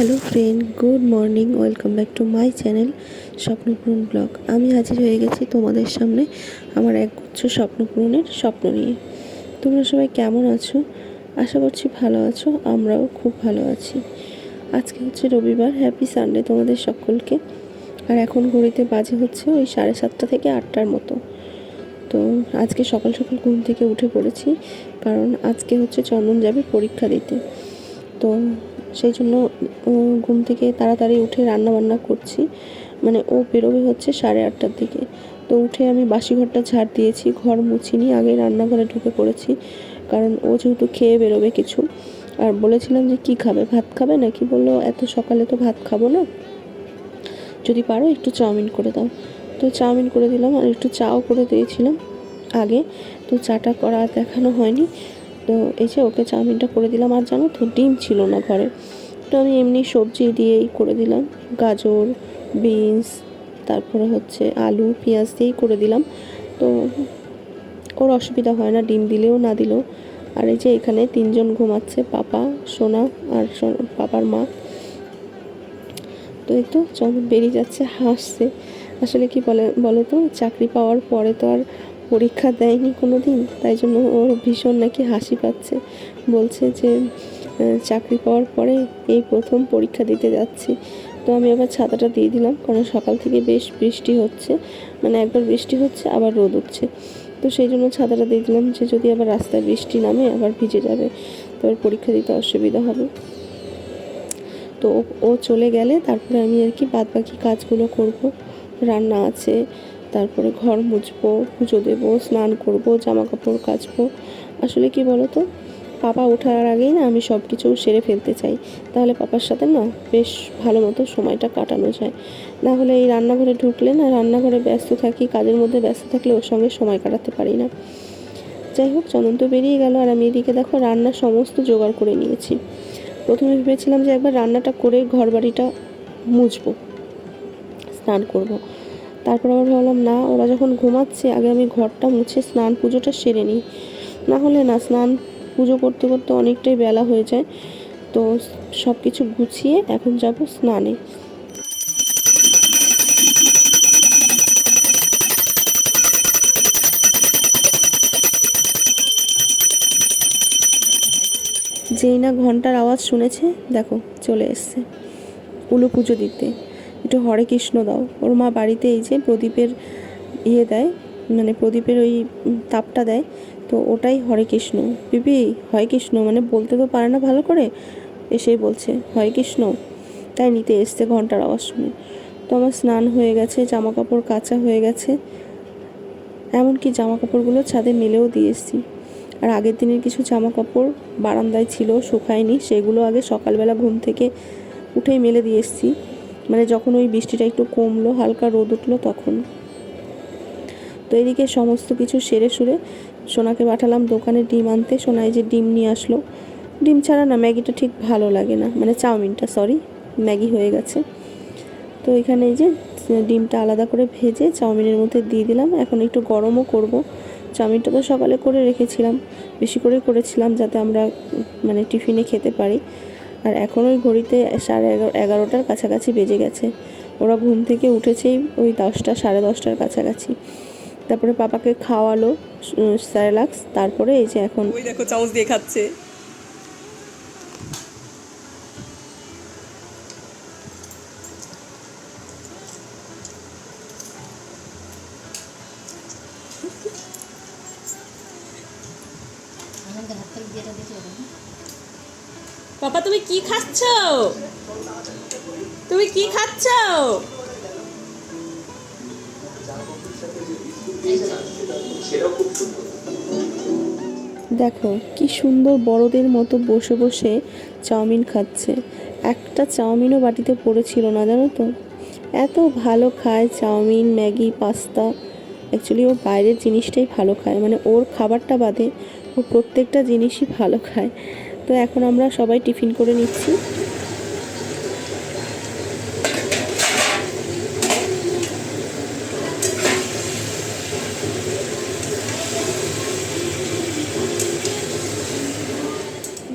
Hello friend, good morning, welcome back to my channel Swapnapuran blog. আমি হাজির হয়ে গেছি তোমাদের সামনে আমার একগুচ্ছ স্বপ্নপূরণের স্বপ্ন নিয়ে। তোমরা সবাই কেমন আছো? আশা করছি ভালো আছো, আমরাও খুব ভালো আছি। আজকে হচ্ছে রবিবার, হ্যাপি সানডে তোমাদের সকলকে। আর এখন ঘড়িতে বাজে হচ্ছে ওই সাড়ে সাতটা থেকে আটটার মতো। তো আজকে সকাল সকাল ঘুম থেকে উঠে পড়েছি, কারণ আজকে হচ্ছে চন্দন যাবে পরীক্ষা দিতে। তো সেই জন্য ঘুম থেকে তাড়াতাড়ি উঠে রান্না বান্না করছি। মানে ও বেরোবে হচ্ছে সাড়ে আটটার দিকে। তো উঠে আমি বাসি ঘরটা ঝাড় দিয়েছি, ঘর মুছিনি আগে রান্নাঘরে ঢুকে পড়েছি। কারণ ও যেহেতু খেয়ে বেরোবে কিছু। আর বলেছিলাম যে, কি খাবে, ভাত খাবে? নাকি বলল, এত সকালে তো ভাত খাব না। যদি পারো একটু চাউমিন করে দাও। তো চাউমিন করে দিলাম আর একটু চাও করে দিয়েছিলাম আগে। তো চাটা করা দেখানো হয়নি। তো এই যে ওকে চাউমিনটা করে দিলাম। আর জানো তো, ডিম ছিল না ঘরে। তো আমি এমনি সবজি দিয়েই করে দিলাম। গাজর, বিনস, তারপরে হচ্ছে আলু, পেঁয়াজ দিয়েই করে দিলাম। তো ওর অসুবিধা হয় না, ডিম দিলেও না দিলেও। আর এই যে এখানে তিনজন ঘুমাচ্ছে, পাপা, সোনা আর পাপার মা। তো এই তো যখন বেরিয়ে যাচ্ছে, হাসছে। আসলে কি বলে, বলো তো, চাকরি পাওয়ার পরে তো আর পরীক্ষা দেয়নি কোনো দিন তাই জন্য ওর ভীষণ নাকি হাসি পাচ্ছে। বলছে যে চাকরি পাওয়ার পরে এই প্রথম পরীক্ষা দিতে যাচ্ছি। তো আমি আবার ছাতাটা দিয়ে দিলাম, কারণ সকাল থেকে বেশ বৃষ্টি হচ্ছে। মানে একবার বৃষ্টি হচ্ছে, আবার রোদ উঠছে। তো সেই জন্য ছাতাটা দিয়ে দিলাম যে, যদি আবার রাস্তায় বৃষ্টি নামে, আবার ভিজে যাবে তো ওর পরীক্ষা দিতে অসুবিধা হবে। তো ও- চলে গেলে তারপরে আমি আর কি বাদ বাকি কাজগুলো করব। রান্না আছে তারপরে ঘর মুছবো, পুজো দেবো, স্নান করব জামা কাপড় কাচবো। আসলে কি বলো তো পাপা ওঠার আগেই না আমি সব কিছু সেরে ফেলতে চাই। তাহলে পাপার সাথে না বেশ ভালো মতো সময়টা কাটানো যায়। না হলে এই রান্নাঘরে ঢুকলে না রান্নাঘরে ব্যস্ত থাকি, কাজের মধ্যে ব্যস্ত থাকলে ওর সঙ্গে সময় কাটাতে পারি না। যাই হোক, চন্দন তো বেরিয়ে গেল আর আমি এদিকে দেখো রান্নার সমস্ত জোগাড় করে নিয়েছি। প্রথমে ভেবেছিলাম যে একবার রান্নাটা করে ঘর বাড়িটা মুছবো, স্নান করব। তারপর আবার ভাবলাম, না, ওরা যখন ঘুমাচ্ছে, আগে আমি ঘরটা মুছে স্নান পুজোটা সেরে নিই। না হলে না, স্নান পুজো করতে করতে অনেকটাই বেলা হয়ে যায়। তো সব কিছু গুছিয়ে এখন যাব স্নানে। যেই না ঘণ্টার আওয়াজ শুনেছে, দেখো, চলে এসছে। উলু পুজো দিতে। একটু হরে কৃষ্ণ দাও। ওর মা বাড়িতে এই যে প্রদীপের ইয়ে দেয় মানে প্রদীপের ওই তাপটা দেয়, তো ওটাই হরে কৃষ্ণ। বিবি হয় কৃষ্ণ মানে বলতে তো পারে না ভালো করে, এসেই বলছে হয় কৃষ্ণ। তাই নিতে এসছে ঘণ্টার আওয়াজ শুনে। তো আমার স্নান হয়ে গেছে জামা কাপড় কাচা হয়ে গেছে। এমনকি জামা কাপড়গুলো ছাদে মেলেও দিয়ে এসেছি। আর আগের দিনের কিছু জামা কাপড় বারান্দায় ছিল, শুকায়নি, সেগুলো আগে সকালবেলা ঘুম থেকে উঠেই মেলে দিয়ে এসেছি। মানে যখন ওই বৃষ্টিটা একটু কমলো, হালকা রোদ উঠল তখন। তো এদিকে সমস্ত কিছু সেরে সুরে সোনাকে পাঠালাম দোকানে ডিম আনতে। সোনায় যে ডিম নিয়ে আসলো। ডিম ছাড়া না, ম্যাগিটা ঠিক ভালো লাগে না। মানে চাউমিনটা সরি ম্যাগি হয়ে গেছে। তো এখানে এই যে ডিমটা আলাদা করে ভেজে চাউমিনের মধ্যে দিয়ে দিলাম। এখন একটু গরমও করব। চাউমিনটা তো সকালে করে রেখেছিলাম, বেশি করে করেছিলাম যাতে আমরা মানে টিফিনে খেতে পারি। আর এখন ওই ঘড়িতে সাড়ে এগারো এগারোটার কাছাকাছি বেজে গেছে। ওরা ঘুম থেকে উঠেছেই ওই দশটা সাড়ে দশটার কাছাকাছি। তারপরে পাপাকে খাওয়ালো স্যারেলাক্স। তারপরে এই যে এখন ওই দেখো চামচ দিয়ে খাচ্ছে। পাপা, তুমি কি খাচ্ছ? তুমি কি খাচ্ছ? দেখো, কি সুন্দর বড়দের মতো বসে বসে চাউমিন খাচ্ছে। একটা চাউমিনও বাটিতে পড়েছিল না, জানো তো? এত ভালো খায় চাউমিন, ম্যাগি, পাস্তা। অ্যাকচুয়ালি ও বাইরের জিনিসটাই ভালো খায়। মানে ওর খাবারটা বাদে ও প্রত্যেকটা জিনিসই ভালো খায়। তো এখন আমরা সবাই টিফিন করে নিচ্ছি।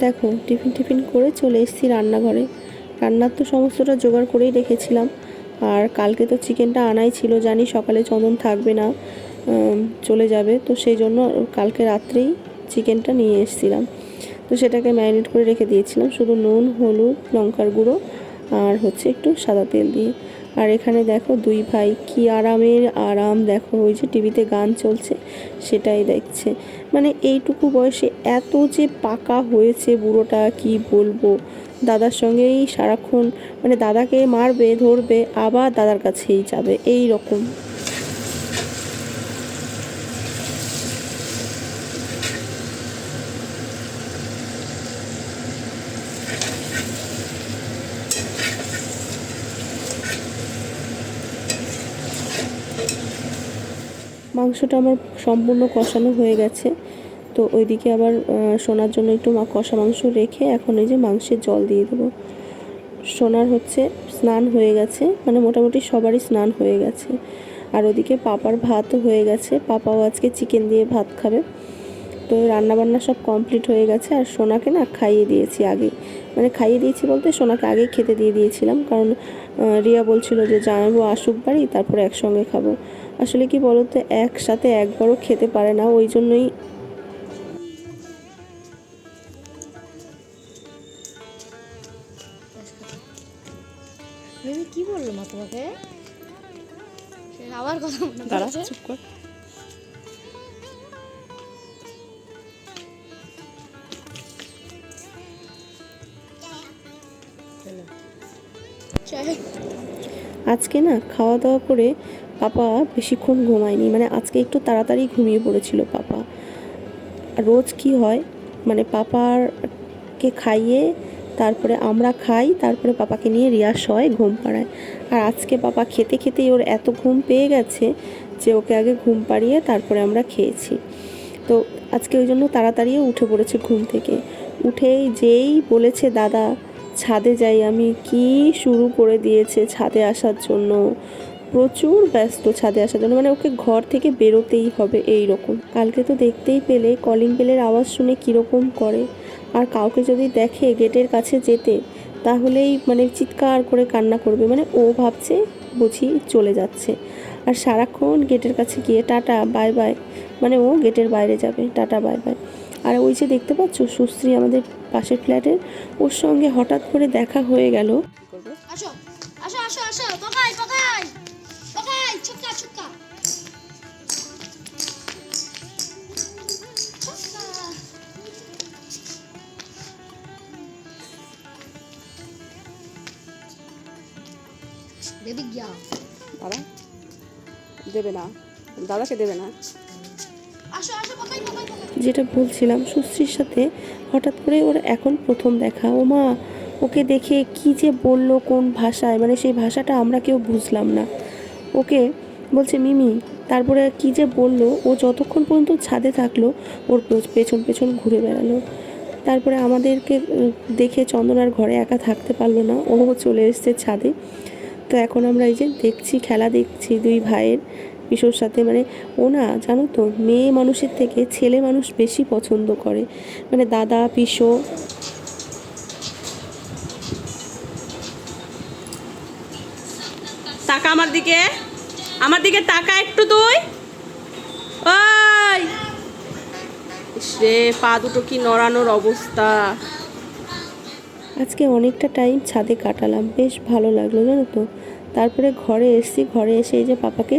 দেখো, টিফিন টিফিন করে চলে এসেছি রান্নাঘরে। রান্নার তো সমস্তটা জোগাড় করেই রেখেছিলাম। আর কালকে তো চিকেনটা আনাই ছিল, জানি সকালে চন্দন থাকবে না চলে যাবে। তো সেই জন্য কালকে রাত্রেই চিকেনটা নিয়ে এসেছিলাম। তো সেটাকে ম্যারিনেট করে রেখে দিয়েছিলাম। শুধু নুন, হলুদ, লঙ্কার গুঁড়ো আর হচ্ছে একটু সাদা তেল দিয়ে। আর এখানে দেখো দুই ভাই কি আরামের আরাম। দেখো ওই যে টিভিতে গান চলছে, সেটাই দেখছে। মানে এইটুকু বয়সে এত যে পাকা হয়েছে বুড়োটা, কি বলব? দাদার সঙ্গেই সারাক্ষণ মানে দাদাকে মারবে, ধরবে, আবার দাদার কাছেই যাবে। এই রকম মাংসটা আমার সম্পূর্ণ কষানো হয়ে গেছে। তো ওইদিকে আবার সোনার জন্য একটু কষা মাংস রেখে এখন এই যে মাংসের জল দিয়ে দেবো। সোনার হচ্ছে স্নান হয়ে গেছে মানে মোটামুটি সবারই স্নান হয়ে গেছে। আর ওদিকে পাপার ভাতও হয়ে গেছে, পাপাও আজকে চিকেন দিয়ে ভাত খাবে। তো রান্নাবান্না সব কমপ্লিট হয়ে গেছে, আর সোনাকে না খাইয়ে দিয়েছি আগে। মানে খাইয়ে দিয়েছি বলতে সোনাকে আগেই খেতে দিয়ে দিয়েছিলাম, কারণ রিয়া বলছিল যে জানাব আসুক বাড়ি, তারপরে একসঙ্গে খাব। আসলে কি বলতো একসাথে একবারও খেতে পারে না ওই জন্যই। কি বলল মা তোমাকে? আবার কথা দাঁড়া চুপ কর। আজকে না খাওয়া দাওয়া করে পাপা বেশিক্ষণ ঘুমায়নি মানে আজকে একটু তাড়াতাড়ি ঘুমিয়ে পড়েছিল পাপা। রোজ কি হয় মানে পাপারকে খাইয়ে তারপরে আমরা খাই, তারপরে পাপাকে নিয়ে রিয়া শয় ঘুম পাড়ায়। আর আজকে পাপা খেতে খেতেই ওর এত ঘুম পেয়ে গেছে যে ওকে আগে ঘুম পাড়িয়ে তারপরে আমরা খেয়েছি। তো আজকে ওই জন্য তাড়াতাড়িও উঠে পড়েছে ঘুম থেকে। উঠেই যেই বলেছে, দাদা, ছাদে যাই আমি। কি শুরু করে দিয়েছে ছাদে আসার জন্য? প্রচুর ব্যস্ত ছাদে আসার জন্য। মানে ওকে ঘর থেকে বেরোতেই হবে এই রকম কালকে তো দেখতেই পেলে, কলিং বেলের আওয়াজ শুনে কীরকম করে। আর কাউকে যদি দেখে গেটের কাছে যেতে, তাহলেই মানে চিৎকার করে কান্না করবে। মানে ও ভাবছে বুঝি চলে যাচ্ছে। আর সারাক্ষণ গেটের কাছে গিয়ে, টাটা, বাই বাই। মানে ও গেটের বাইরে যাবে। Tata, bye bye. আর ওই যে দেখতে পাচ্ছ সুশ্রী আমাদের পাশের ফ্ল্যাটের, ওর সঙ্গে হঠাৎ করে দেখা হয়ে গেল। আসো আসো আসো আসো। ছুক্কা ছুক্কা ছুক্কা। বেবি গিয়া। দাদা দেবে না। দাদাকে দেবে না? যেটা বলছিলাম সুশ্রীর সাথে হঠাৎ করে ওর এখন প্রথম দেখা। ও মা ওকে দেখে কি যে বলল কোন ভাষায়? মানে সেই ভাষাটা আমরা কেউ বুঝলাম না। ওকে বলছে, মিমি, তারপরে কি যে বলল, ও যতক্ষণ পর্যন্ত ছাদে থাকল, ওর পেছন পেছন ঘুরে বেড়ালো। তারপরে আমাদেরকে দেখে চন্দনার ঘরে একা থাকতে পারল না, ও চলে এসছে ছাদে। তো এখন আমরা এই যে দেখছি, খেলা দেখছি, দুই ভাইয়ের পিসোর সাথে মানে ও না, জানো তো, মেয়ে মানুষের থেকে ছেলে মানুষ বেশি পছন্দ করে। মানে দাদা, পিসো টাকা আমার দিকে। আমার দিকে তাকা একটু তুই। ওই। রে, পা দুটো কি নড়ানোর অবস্থা। আজকে অনেকটা টাইম ছাদে কাটালাম, বেশ ভালো লাগল জানো তো। তারপরে ঘরে এসেছি, ঘরে এসে এই যে পাপাকে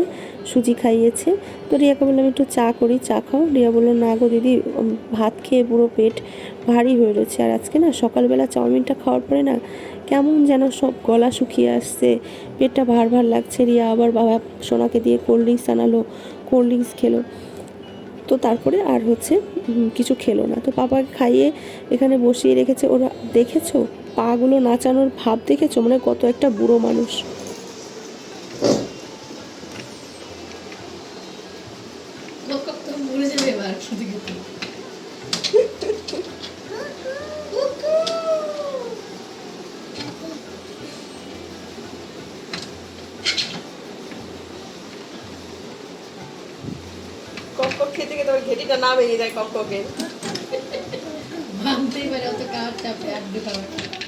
সুজি খাইয়েছে। তো রিয়াকে বললাম, একটু চা করি, চা খাও। রিয়া বলল, না গো দিদি ভাত খেয়ে পুরো পেট ভারী হয়ে রয়েছে। আর আজকে না সকালবেলা চাউমিনটা খাওয়ার পরে না কেমন যেন সব গলা শুকিয়ে আসছে। পেটটা ভার ভার লাগছে রিয়া। আবার বাবা সোনাকে দিয়ে কোল্ড ড্রিঙ্কস আনালো কোল্ড ড্রিঙ্কস খেলো। তো তারপরে আর হচ্ছে কিছু খেলো না। তো পাপাকে খাইয়ে এখানে বসিয়ে রেখেছে। ওরা দেখেছ? পাগুলো নাচানোর ভাব দেখেছ? মানে কত একটা বুড়ো মানুষ মরে যাবে এবার খেতে খেতে কক খেতে খেতে তোমার ঘেটিটা না ভেঙে যায় কক ককের ভাঙতেই পারে অত কার চাপে আড্ডু খাবার